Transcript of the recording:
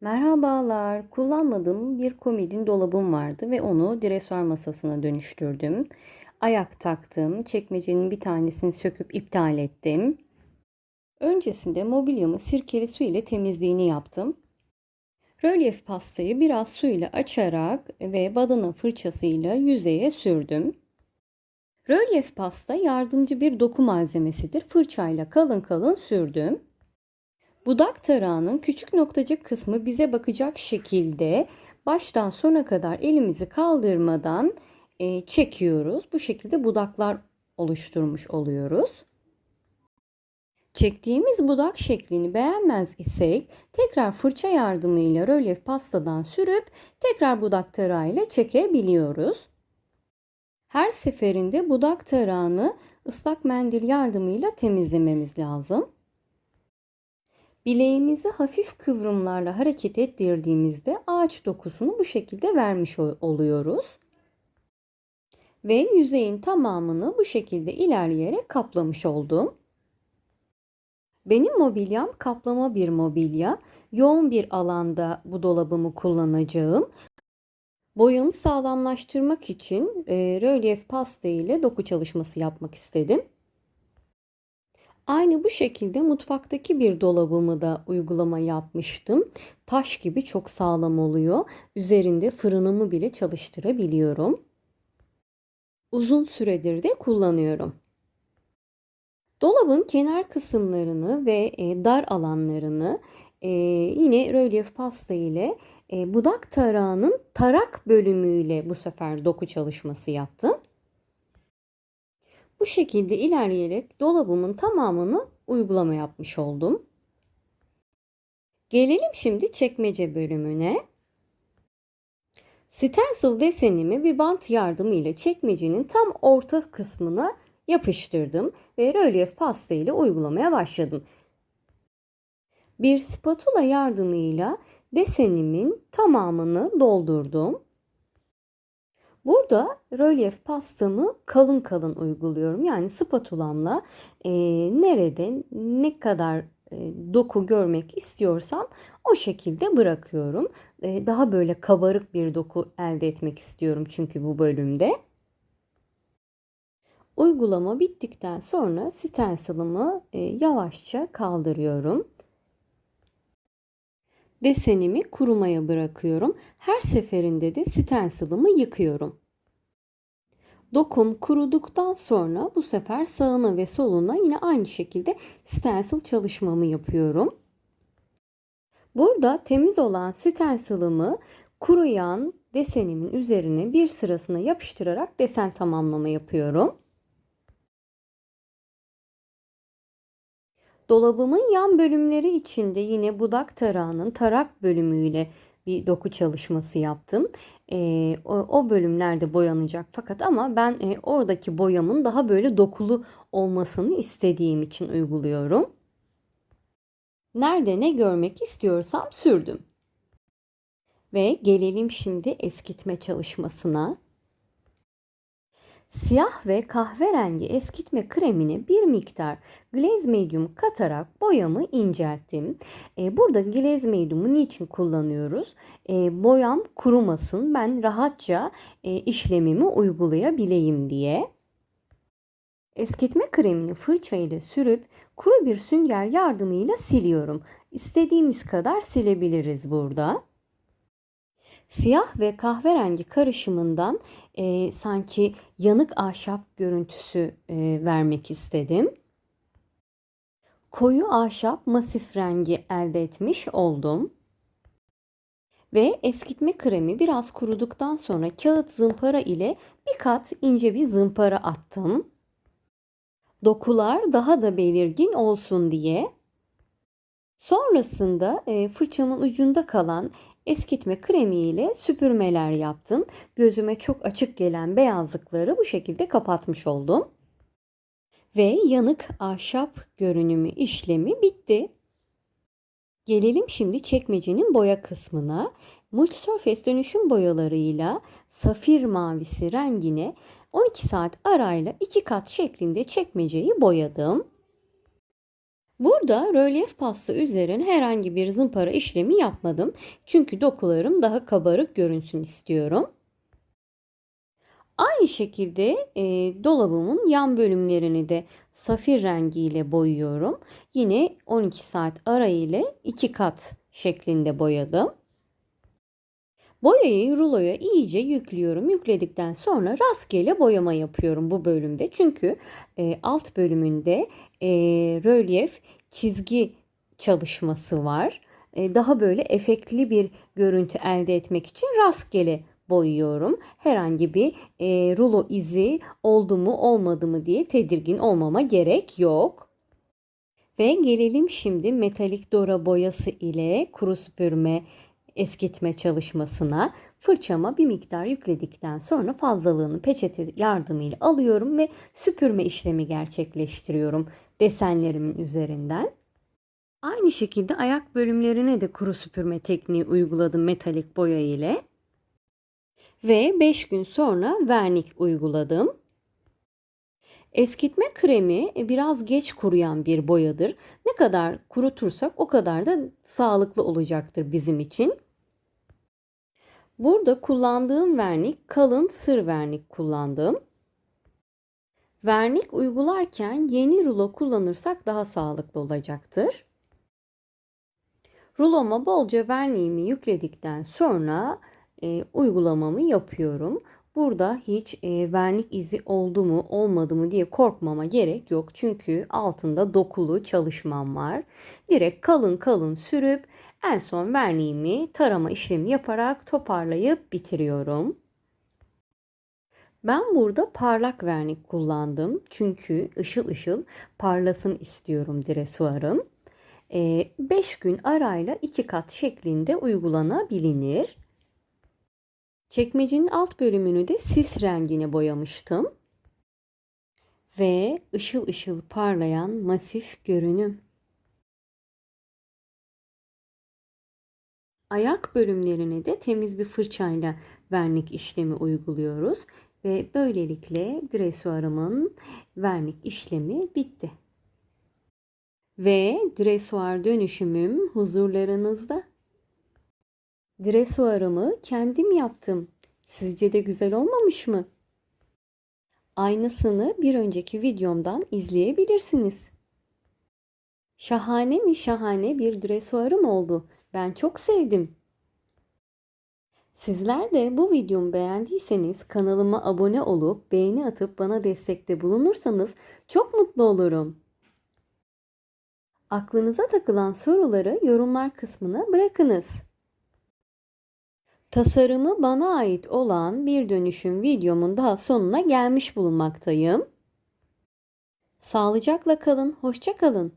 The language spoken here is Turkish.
Merhabalar. Kullanmadığım bir komodin dolabım vardı ve onu dresuar masasına dönüştürdüm. Ayak taktım. Çekmecenin bir tanesini söküp iptal ettim. Öncesinde mobilyamı sirkeli su ile temizliğini yaptım. Rölyef pastayı biraz su ile açarak ve badana fırçasıyla yüzeye sürdüm. Rölyef pasta yardımcı bir doku malzemesidir. Fırçayla kalın kalın sürdüm. Budak tarağının küçük noktacık kısmı bize bakacak şekilde baştan sona kadar elimizi kaldırmadan e, çekiyoruz. Bu şekilde budaklar oluşturmuş oluyoruz. Çektiğimiz budak şeklini beğenmez isek tekrar fırça yardımıyla rölyef pastadan sürüp tekrar budak tarağıyla çekebiliyoruz. Her seferinde budak tarağını ıslak mendil yardımıyla temizlememiz lazım. Bileğimizi hafif kıvrımlarla hareket ettirdiğimizde ağaç dokusunu bu şekilde vermiş oluyoruz. Ve yüzeyin tamamını bu şekilde ilerleyerek kaplamış oldum. Benim mobilyam kaplama bir mobilya. Yoğun bir alanda bu dolabımı kullanacağım. Boyamı sağlamlaştırmak için e, rölyef pasta ile doku çalışması yapmak istedim. Aynı bu şekilde mutfaktaki bir dolabımı da uygulama yapmıştım. Taş gibi çok sağlam oluyor. Üzerinde fırınımı bile çalıştırabiliyorum. Uzun süredir de kullanıyorum. Dolabın kenar kısımlarını ve e, dar alanlarını e, yine rölyef pasta ile e, budak tarağının tarak bölümüyle bu sefer doku çalışması yaptım. Bu şekilde ilerleyerek dolabımın tamamını uygulama yapmış oldum. Gelelim şimdi çekmece bölümüne. Stencil desenimi bir bant yardımıyla çekmecenin tam orta kısmına yapıştırdım ve rölyef pasta ile uygulamaya başladım. Bir spatula yardımıyla desenimin tamamını doldurdum. Burada rölyef pastamı kalın kalın uyguluyorum. Yani spatulamla e, nerede ne kadar e, doku görmek istiyorsam o şekilde bırakıyorum. E, daha böyle kabarık bir doku elde etmek istiyorum çünkü bu bölümde. Uygulama bittikten sonra stencil'ımı e, yavaşça kaldırıyorum. Desenimi kurumaya bırakıyorum. Her seferinde de stencil'ımı yıkıyorum. Dokum kuruduktan sonra bu sefer sağına ve soluna yine aynı şekilde stencil çalışmamı yapıyorum. Burada temiz olan stencil'ımı kuruyan desenimin üzerine bir sırasına yapıştırarak desen tamamlama yapıyorum. Dolabımın yan bölümleri içinde yine budak tarağının tarak bölümüyle bir doku çalışması yaptım. E, o, o bölümlerde boyanacak fakat ama ben e, oradaki boyamın daha böyle dokulu olmasını istediğim için uyguluyorum. Nerede ne görmek istiyorsam sürdüm. Ve gelelim şimdi eskitme çalışmasına. Siyah ve kahverengi eskitme kremini bir miktar glaze medium katarak boyamı incelttim. E, burada glaze medium'u niçin kullanıyoruz? E, boyam kurumasın ben rahatça e, işlemimi uygulayabileyim diye. Eskitme kremini fırça ile sürüp kuru bir sünger yardımıyla siliyorum. İstediğimiz kadar silebiliriz burada siyah ve kahverengi karışımından e, sanki yanık ahşap görüntüsü e, vermek istedim. Koyu ahşap masif rengi elde etmiş oldum. Ve eskitme kremi biraz kuruduktan sonra kağıt zımpara ile bir kat ince bir zımpara attım. Dokular daha da belirgin olsun diye. Sonrasında e, fırçamın ucunda kalan eskitme kremi ile süpürmeler yaptım. Gözüme çok açık gelen beyazlıkları bu şekilde kapatmış oldum. Ve yanık ahşap görünümü işlemi bitti. Gelelim şimdi çekmecenin boya kısmına. Multisurface dönüşüm boyalarıyla safir mavisi rengine 12 saat arayla iki kat şeklinde çekmeceyi boyadım. Burada rölyef pasta üzerine herhangi bir zımpara işlemi yapmadım. Çünkü dokularım daha kabarık görünsün istiyorum. Aynı şekilde e, dolabımın yan bölümlerini de safir rengiyle boyuyorum. Yine 12 saat ara ile 2 kat şeklinde boyadım. Boyayı ruloya iyice yüklüyorum. Yükledikten sonra rastgele boyama yapıyorum bu bölümde. Çünkü e, alt bölümünde e, rölyef çizgi çalışması var. E, daha böyle efektli bir görüntü elde etmek için rastgele boyuyorum. Herhangi bir e, rulo izi oldu mu olmadı mı diye tedirgin olmama gerek yok. Ve gelelim şimdi metalik dora boyası ile kuru süpürme eskitme çalışmasına fırçama bir miktar yükledikten sonra fazlalığını peçete yardımıyla alıyorum ve süpürme işlemi gerçekleştiriyorum desenlerimin üzerinden. Aynı şekilde ayak bölümlerine de kuru süpürme tekniği uyguladım metalik boya ile. Ve 5 gün sonra vernik uyguladım. Eskitme kremi biraz geç kuruyan bir boyadır. Ne kadar kurutursak o kadar da sağlıklı olacaktır bizim için. Burada kullandığım vernik kalın sır vernik kullandım. Vernik uygularken yeni rulo kullanırsak daha sağlıklı olacaktır. Ruloma bolca verniğimi yükledikten sonra e, uygulamamı yapıyorum. Burada hiç e, vernik izi oldu mu olmadı mı diye korkmama gerek yok. Çünkü altında dokulu çalışmam var. Direkt kalın kalın sürüp en son verniğimi tarama işlemi yaparak toparlayıp bitiriyorum. Ben burada parlak vernik kullandım. Çünkü ışıl ışıl parlasın istiyorum dresuarım. 5 e, gün arayla 2 kat şeklinde uygulanabilir. Çekmecenin alt bölümünü de sis rengine boyamıştım. Ve ışıl ışıl parlayan masif görünüm. Ayak bölümlerine de temiz bir fırçayla vernik işlemi uyguluyoruz. Ve böylelikle dresuarımın vernik işlemi bitti. Ve dresuar dönüşümüm huzurlarınızda. Dresuarımı kendim yaptım. Sizce de güzel olmamış mı? Aynısını bir önceki videomdan izleyebilirsiniz. Şahane mi şahane bir dresuarım oldu. Ben çok sevdim. Sizler de bu videomu beğendiyseniz kanalıma abone olup beğeni atıp bana destekte bulunursanız çok mutlu olurum. Aklınıza takılan soruları yorumlar kısmına bırakınız. Tasarımı bana ait olan bir dönüşüm videomun daha sonuna gelmiş bulunmaktayım. Sağlıcakla kalın, hoşça kalın.